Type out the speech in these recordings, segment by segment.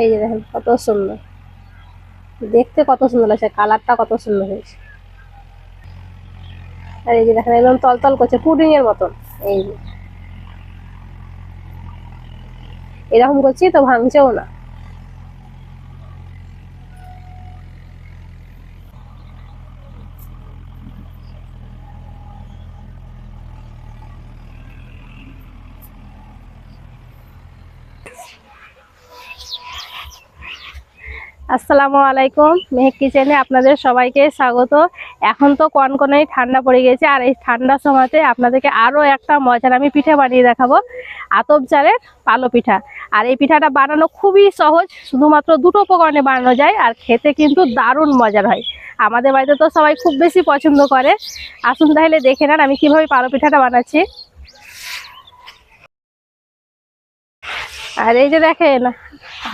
এই যে দেখেন কত সুন্দর। দেখতে কত সুন্দর লাগছে, কালারটা কত সুন্দর হয়েছে। আর এই যে দেখেন, একদম তলতল করছে, পুডিং এর মতন। এই এরকম করছি তো ভাঙছেও না। আসসালামু আলাইকুম। মেহেক কিচেনে আপনাদের সবাইকে স্বাগত। এখন তো কনকনেই ঠান্ডা পড়ে গেছে, আর এই ঠান্ডার সময়তে আপনাদেরকে আরও একটা মজার আমি পিঠে বানিয়ে দেখাবো। আতপ চালের পালো পিঠা। আর এই পিঠাটা বানানো খুবই সহজ, শুধুমাত্র দুটো উপকরণে বানানো যায়, আর খেতে কিন্তু দারুণ মজার হয়। আমাদের বাড়িতে তো সবাই খুব বেশি পছন্দ করে। আসুন তাহলে দেখে নেন আমি কীভাবে পালো পিঠাটা বানাচ্ছি। আর এই যে দেখেন,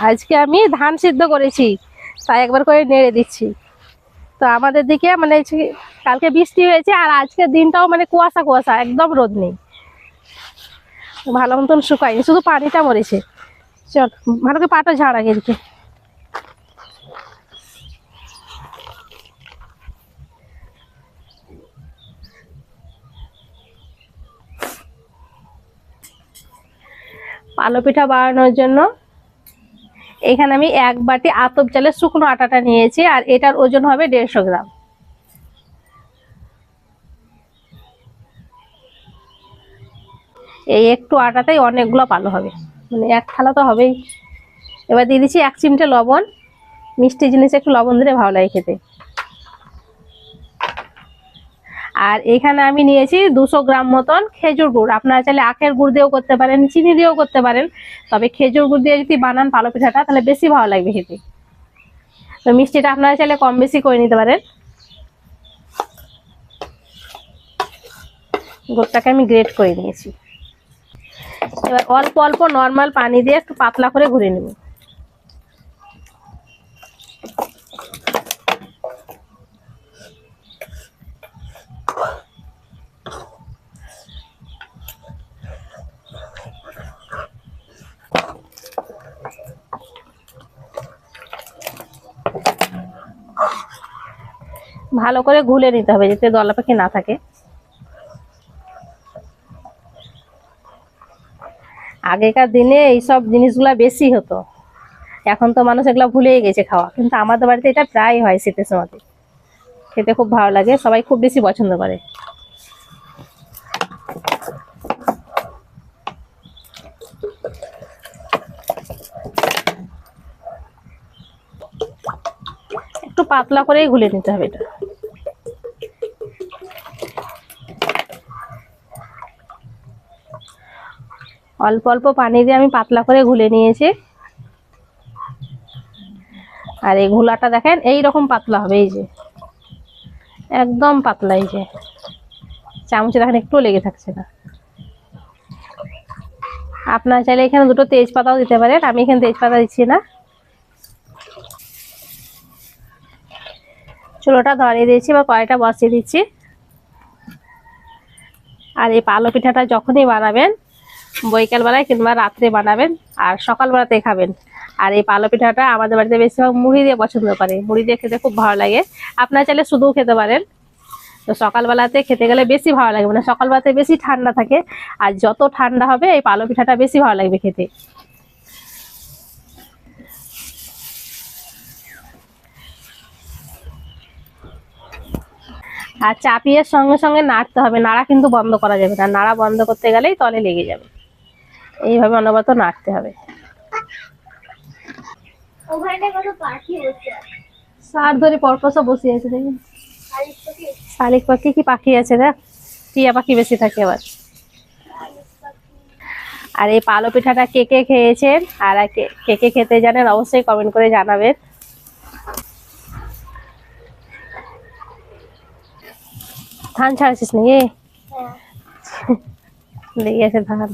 আজকে আমি ধান সিদ্ধ করেছি, তাই একবার করে নেড়ে দিচ্ছি। তো আমাদের দিকে মানে কালকে বৃষ্টি হয়েছে, আর আজকের দিনটাও মানে কুয়াশা কুয়াশা, একদম রোদ নেই। ভালো মতন শুকায়নি, শুধু পানিটা মরেছে। চল, ভালো করে পাটা ঝাড়া গেছে পালো পিঠা বানানোর জন্য। এখানে আমি এক বাটি আতপ চালের শুকনো আটাটা নিয়েছি, আর এটার ওজন হবে দেড়শো গ্রাম। এই একটু আটাতেই অনেকগুলো পালো হবে। মানে এক থালা তো হবেই। এবার দিয়ে দিচ্ছি এক চিমটে লবণ। মিষ্টি জিনিস একটু লবণ দিলে ভালো লাগে খেতে। আর এখানে আমি নিয়েছি দুশো গ্রাম মতন খেজুর গুড়। আপনারা চাইলে আখের গুড় দিয়েও করতে পারেন, চিনি দিয়েও করতে পারেন। তবে খেজুর গুড় দিয়ে যদি বানান পালো পিঠাটা, তাহলে বেশি ভালো লাগবে খেতে। তো মিষ্টিটা আপনারা চাইলে কম বেশি করে নিতে পারেন। গুড়টাকে আমি গ্রেট করে নিয়েছি। এবার অল্প অল্প নর্মাল পানি দিয়ে একটু পাতলা করে ঘুরে নেব। ভালো করে ঘুলে নিতে হবে যাতে দলা পাখি না থাকে। আগেকার দিনে এইসব জিনিসগুলা বেশি হতো। এখন তো মানুষ এগুলো ভুলেই গেছে খাওয়া। কিন্তু আমাদের বাড়িতে এটা প্রায় হয় শীতের সময় খেতে খুব ভালো লাগে, সবাই খুব বেশি পছন্দ করে। একটু পাতলা করেই ঘুলে নিতে হবে এটা। অল্প অল্প পানি দিয়ে আমি পাতলা করে ঘুলে নিয়েছি। আর এই ঘোলাটা দেখেন এই রকম পাতলা হবে, এই যে। একদম পাতলা, এই যে। চামচে দেখেন একটু লেগে থাকছে না। আপনার চাইলে এখানে দুটো তেজপাতাও দিতে পারেন, আমি এখানে তেজপাতা দিচ্ছি না। চুলোটা ধরিয়ে দিয়েছি বা কড়াইটা বসিয়ে দিচ্ছি। আর এই পালো পিঠাটা যখনই বানাবেন বৈকালবেলায় কিংবা রাত্রে বানাবেন আর সকালবেলাতে খাবেন। আর এই পালো পিঠাটা আমাদের বাড়িতে বেশিরভাগ মুড়ি দিয়ে পছন্দ করে। মুড়ি দিয়ে খেতে খুব ভালো লাগে। আপনারা চাইলে শুধুও খেতে পারেন। তো সকালবেলাতে খেতে গেলে বেশি ভালো লাগে। মানে সকালবেলাতে বেশি ঠান্ডা থাকে। আর যত ঠান্ডা হবে, এই পালো পিঠাটা বেশি ভালো লাগবে খেতে। আর চাপিয়ে সঙ্গে সঙ্গে নাড়তে হবে। নাড়া কিন্তু বন্ধ করা যাবে না। নাড়া বন্ধ করতে গেলেই তলে লেগে যাবে। এইভাবে অনবরত নাড়তে হবে। সার ধরে পরপসও বসে আছে দেখি। শালিক পাখি কি পাখি আছে দেখ? টিয়া পাখি বেশি থাকে আবার। আর এই পালো পিঠাটা কে কে খেয়েছেন আর কে কে খেতে জানেন অবশ্যই কমেন্ট করে জানাবেন। ধান ছাড়াছিস নাকি? হ্যাঁ। লেগে আছে ধান।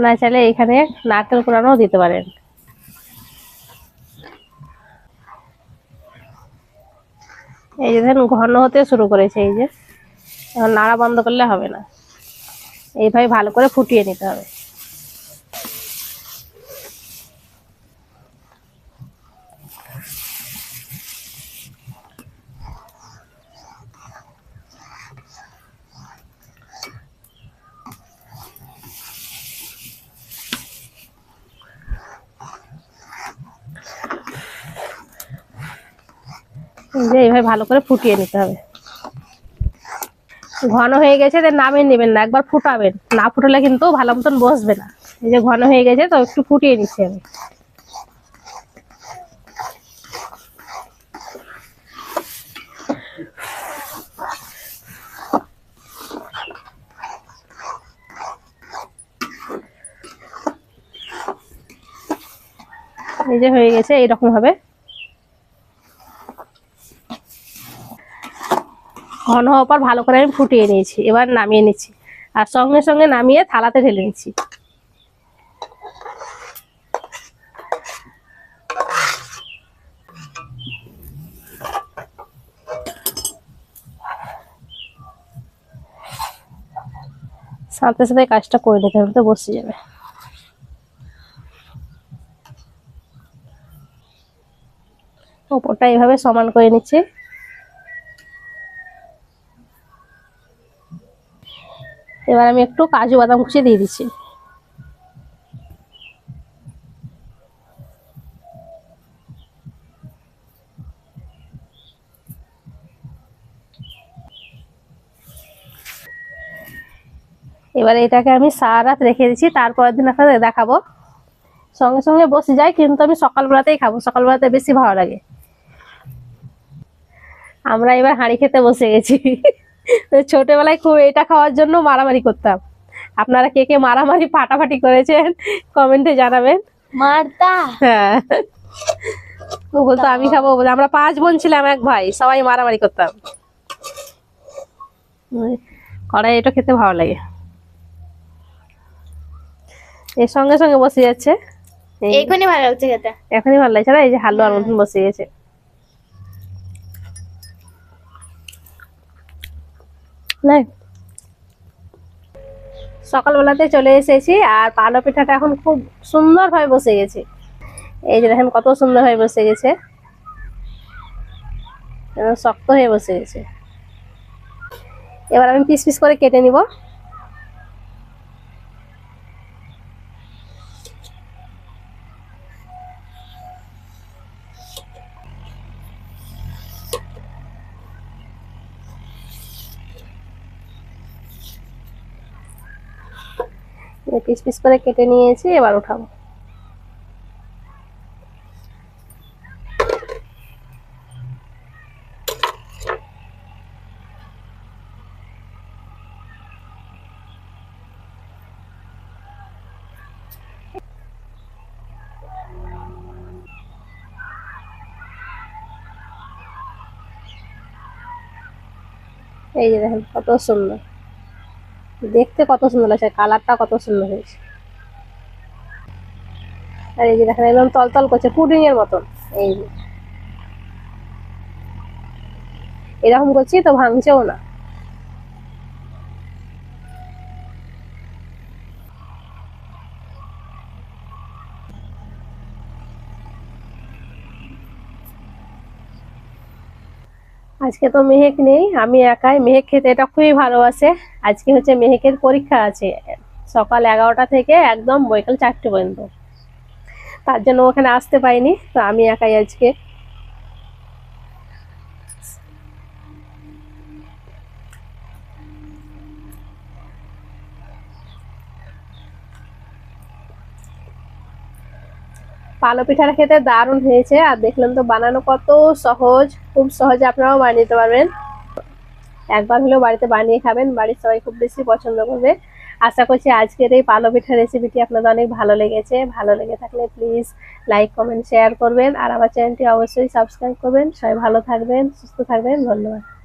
আপনারা চাইলে এখানে নারকেল কোরানো দিতে পারেন। এই যে ঘন হতে শুরু করেছে, এই যে। এখন নাড়া বন্ধ করলে হবে না। এইভাবে ভালো করে ফুটিয়ে নিতে হবে। যে এইভাবে ভালো করে ফুটিয়ে নিতে হবে। ঘন হয়ে গেছে তো নামিয়ে নেবেন না, একবার ফুটাবেন। না ফুটালে কিন্তু ভালো মতন বসবে না। এই যে ঘন হয়ে গেছে, তো একটু ফুটিয়ে নিচ্ছি আমি। এই যে হয়ে গেছে, এইরকম হবে। ঘন হওয়ার পর ভালো করে আমি ফুটিয়ে নিয়েছি, এবার নামিয়ে নিচ্ছি। আর সঙ্গে সঙ্গে নামিয়ে থালাতে ঢেলে নিচ্ছি। সাথে সাথে কাজটা করে নিতে হবে, তো বসে যাবে। ওপরটা এইভাবে সমান করে নিচ্ছি। এবার আমি একটু কাজু বাদাম কুচি দিয়ে দিচ্ছি। এবার এটাকে আমি সারা রাত রেখে দিচ্ছি, তারপরের দিন আপনাদের দেখাবো। সঙ্গে সঙ্গে বসে যাই, কিন্তু আমি সকালবেলাতেই খাব, সকালবেলাতে বেশি ভালো লাগে। আমরা এবার হাঁড়ি খেতে বসে গেছি। ছোটবেলায় খুব এটা খাওয়ার জন্য মারামারি করতাম। আপনারা কে কে মারামারি ফাটাফাটি করেছেন কমেন্টে জানাবেন। মারতা। হ্যাঁ। ও বলতো আমি খাব। বলে, আমরা পাঁচ বোন ছিলাম এক ভাই। সবাই মারামারি করতাম। কড়াই এটা খেতে ভালো লাগে। এর সঙ্গে সঙ্গে বসে যাচ্ছে। এখনই ভালো লাগছে খেতে। এখনই ভালো লাগছে না? এই যে হালুয়ার মতন বসে গেছে। নাই? সকালবেলাতে চলে এসেছি আর পালো পিঠাটা এখন খুব সুন্দরভাবে বসে গেছে। এই যে দেখেন কত সুন্দরভাবে বসে গেছে। শক্ত হয়ে বসে গেছে। এবার আমি পিস পিস করে কেটে নিব। পিস পিস করে কেটে নিয়েছি এবার উঠাবো। এই যে দেখেন কত সুন্দর। দেখতে কত সুন্দর লাগছে কালারটা কত সুন্দর হয়েছে। আর এই যে দেখেন, একদম তলতল করছে, পুডিং এর মতন। এই এরকম করছি তো ভাঙছেও না। আজকে তো মেহেক নেই, আমি একাই। মেহেক খেতে এটা খুবই ভালোবাসে। আজকে হচ্ছে মেহেকের পরীক্ষা আছে। সকাল এগারোটা থেকে একদম বৈকাল চারটে পর্যন্ত। তার জন্য ওখানে আসতে পাইনি তো আমি একাই আজকে পালো পিঠাটা খেতে দারুণ হয়েছে। আর দেখলেন তো বানানো কত সহজ, খুব সহজে আপনারাও বানিয়ে নিতে পারবেন। একবার হলেও বাড়িতে বানিয়ে খাবেন, বাড়ির সবাই খুব বেশি পছন্দ করবে। আশা করছি আজকের এই পালো পিঠা রেসিপিটি আপনাদের অনেক ভালো লেগেছে। ভালো লেগে থাকলে প্লিজ লাইক কমেন্ট শেয়ার করবেন। আর আমার চ্যানেলটি অবশ্যই সাবস্ক্রাইব করবেন। সবাই ভালো থাকবেন, সুস্থ থাকবেন। ধন্যবাদ।